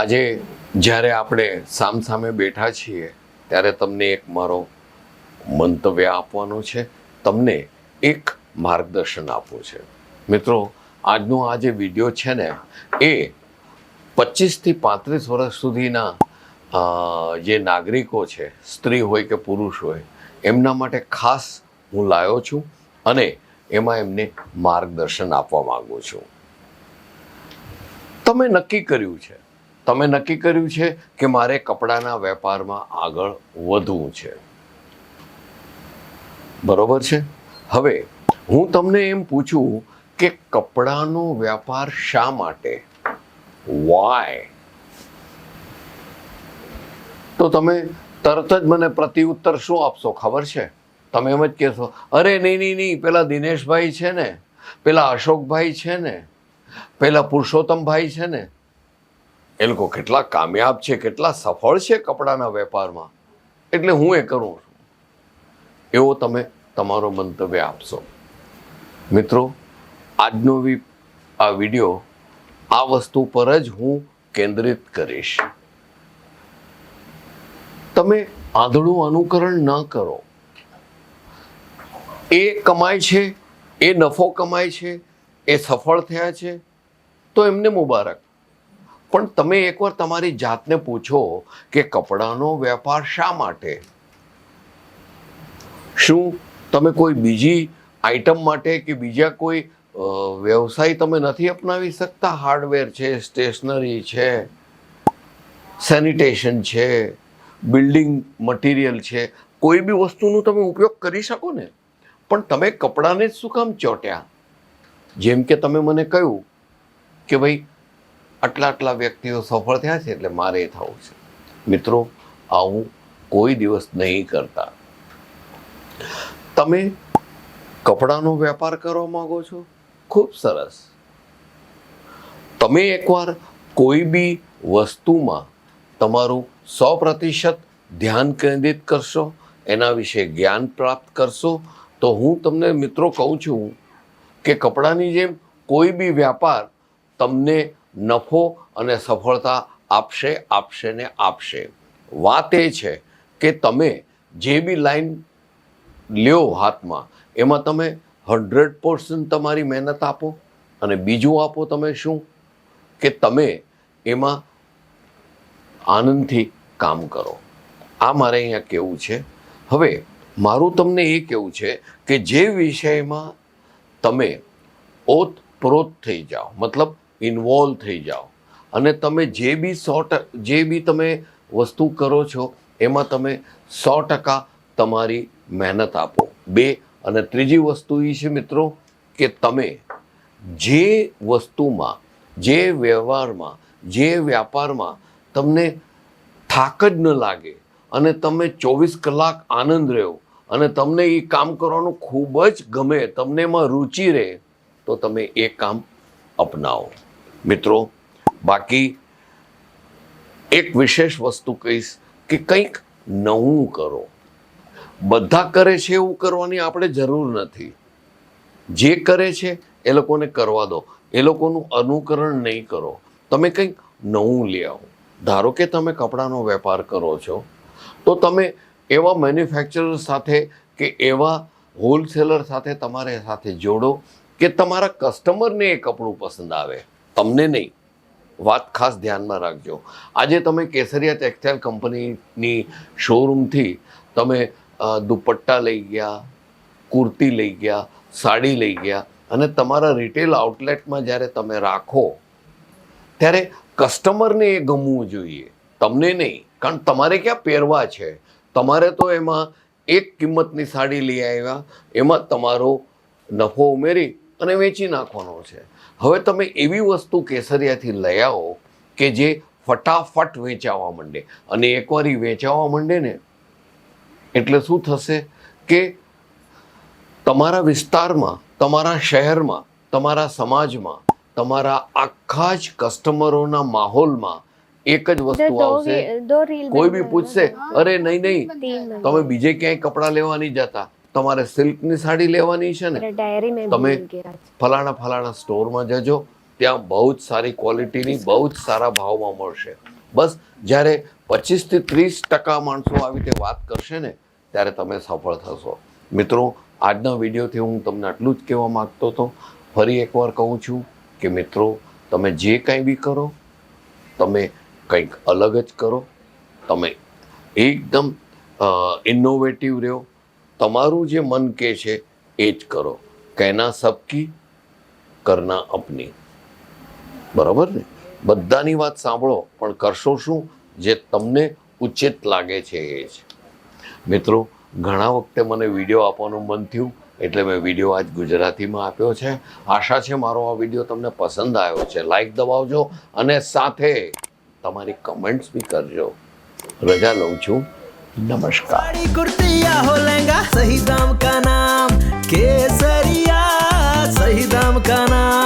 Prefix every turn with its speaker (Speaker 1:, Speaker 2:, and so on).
Speaker 1: આજે જ્યારે આપણે સામસામે બેઠા છીએ, ત્યારે તમને એક મારો મંતવ્ય આપવાનો છે. તમને એક માર્ગદર્શન આપવું છે. મિત્રો, આજનો આ જે વીડિયો છે ને, એ પચીસથી પાંત્રીસ વર્ષ સુધીના જે નાગરિકો છે, સ્ત્રી હોય કે પુરુષ હોય, એમના માટે ખાસ હું લાવ્યો છું અને એમાં એમને માર્ગદર્શન આપવા માંગુ છું. તમે નક્કી કર્યું છે તમે નક્કી કર્યું છે કે મારે કપડાના વેપારમાં આગળ વધવું છે? બરોબર છે? હવે, હું તમને એમ પૂછું કે કપડાનો વ્યાપાર શા માટે? વાય તો તમે તરત જ મને પ્રત્યુત્તર શું આપશો, ખબર છે? તમે એમ જ કહેશો, અરે, નહીં નહીં નહીં, પેલા દિનેશભાઈ છે ને, પેલા અશોકભાઈ છે ને, પેલા પુરુષોત્તમભાઈ છે ને એ લોકો કેટલા કામયાબ છે, કેટલા સફળ છે કપડાના વેપારમાં? એટલે હું એ કરું છું. એવો તમે તમારો મંતવ્ય આપશો. મિત્રો, આજનો આ વીડિયો આ વસ્તુ પર જ હું કેન્દ્રિત કરીશ. તમે આંધળું અનુકરણ ન કરો. એ કમાય છે, એ નફો કમાય છે, એ સફળ થયા છે, તો એમને મુબારક. પણ તમે એકવાર તમારી જાતને પૂછો કે કપડાનો વેપાર શા માટે? શું તમે કોઈ બીજી આઈટમ માટે કે બીજા કોઈ વ્યવસાય તમે નથી અપનાવી શકતા? હાર્ડવેર છે સ્ટેશનરી છે સેનિટેશન છે બિલ્ડિંગ મટીરિયલ છે, કોઈ બી વસ્તુનો તમે ઉપયોગ કરી શકો ને? પણ તમે કપડાને જ શું કામ ચોટ્યા? જેમ કે તમે મને કહ્યું કે ભાઈ આટલા આટલા વ્યક્તિઓ સફળ થયા છે એટલે મારે થવું છે. મિત્રો, આવું કોઈ દિવસ નહીં કરતા. તમે કપડાનો વેપાર કરવા માગો છો? ખૂબ સરસ. તમે એકવાર કોઈ બી વસ્તુમાં તમારું સો પ્રતિશત ધ્યાન કેન્દ્રિત કરશો, એના વિશે જ્ઞાન પ્રાપ્ત કરશો, તો હું તમને મિત્રો કહું છું કે કપડાની જેમ કોઈ બી વ્યાપાર તમને નફો અને સફળતા આપશે આપશે ને આપશે. વાત એ છે કે તમે જે બી લાઈન લ્યો હાથમાં, એમાં તમે હંડ્રેડ પર્સન્ટ તમારી મહેનત આપો અને બીજું આપો તમે શું? કે તમે એમાં આનંદથી કામ કરો. આ મારે અહીંયા કેવું છે. હવે, મારું તમને એ કહેવું છે કે જે વિષયમાં તમે ઓતપ્રોત થઈ જાઓ, મતલબ ઇન્વોલ્વ થઈ જાઓ. અને તમે જે બી સો જે બી તમે વસ્તુ કરો છો, એમાં તમે સો ટકા તમારી મહેનત આપો. બે, અને ત્રીજી વસ્તુ એ છે મિત્રો, કે તમે જે વસ્તુમાં, જે વ્યવહારમાં, જે વ્યાપારમાં તમને થાક જ ન લાગે, અને તમે ચોવીસ કલાક આનંદ રહ્યો, અને તમને એ કામ કરવાનું ખૂબ જ ગમે, તમને એમાં રુચિ રહે, તો તમે એ કામ અપનાવો. મિત્રો, બાકી એક વિશેષ વસ્તુ કહીશ કે કંઈક નવું કરો. બધા કરે છે એવું કરવાની આપણે જરૂર નથી. જે કરે છે એ લોકોને કરવા દો. એ લોકોનું અનુકરણ નહીં કરો. તમે કંઈક નવું લઈ આવો. ધારો કે તમે કપડાનો વેપાર કરો છો, તો તમે એવા મેન્યુફેક્ચરર સાથે કે એવા હોલસેલર સાથે તમારે સાથે જોડો કે તમારા કસ્ટમરને એ કપડું પસંદ આવે. તમને નહીં. વાત ખાસ ધ્યાનમાં રાખજો. આજે તમે કેસરિયા ટેક્સટાઇલ કંપનીની શોરૂમથી તમે દુપટ્ટા લઈ ગયા, કુર્તી લઈ ગયા, સાડી લઈ ગયા અને તમારા રિટેલ આઉટલેટમાં જ્યારે તમે રાખો, ત્યારે કસ્ટમરને એ ગમવું જોઈએ. તમને નહીં. કારણ તમારે ક્યાં પહેરવા છે? તમારે તો એમાં એક કિંમતની સાડી લઈ આવ્યા. એમાં તમારો નફો ઉમેરી અને વેચી નાખવાનો છે. હવે તમે એવી વસ્તુ કેસરિયાથી લઈ આવો કે જે ફટાફટ વેચાવા માંડે. અને એકવાર એ વેચાવા માંડે ને એટલે શું થશે કે તમારા વિસ્તારમાં તમારા શહેરમાં તમારા સમાજમાં તમારા આખા જ કસ્ટમરોના માહોલમાં એક જ વસ્તુ આવશે. કોઈ બી પૂછશે અરે નહીં નહીં. તમે બીજે ક્યાંય કપડાં લેવા નહીં જતા? તમારે સિલ્કની સાડી લેવાની છે ને તમે ફલાણા ફલાણા સ્ટોરમાં જજો ત્યાં બહુ જ સારી ક્વોલિટીની બહુ જ સારા ભાવમાં મળશે. બસ જ્યારે પચીસથી ત્રીસ ટકા માણસો આવી રીતે વાત કરશે ને ત્યારે તમે સફળ થશો. મિત્રો આજના વિડીયોથી હું તમને આટલું જ કહેવા માગતો હતો. ફરી એકવાર કહું છું કે મિત્રો તમે જે કંઈ બી કરો તમે કંઈક અલગ જ કરો તમે એકદમ ઇનોવેટિવ રહ્યો. તમારું જે મન કહે છે, એ જ કરો. કહેના સબકી કરના અપની. બરાબર ને? બધાની વાત સાંભળો, પણ કરશો શું? જે તમને ઉચિત લાગે છે એ જ. મિત્રો, ઘણા વખતે મને વીડિયો આપવાનું મન થયું, એટલે મેં વીડિયો આજ ગુજરાતીમાં આપ્યો છે. આશા છે મારો આ વીડિયો તમને પસંદ આવ્યો છે. લાઈક દબાવજો અને સાથે તમારી કમેન્ટ્સ બી કરજો. રજા લઉં છું. નમસ્કાર
Speaker 2: साड़ी कुर्ती या हो लहंगा सही दाम का नाम केसरिया सही दाम का नाम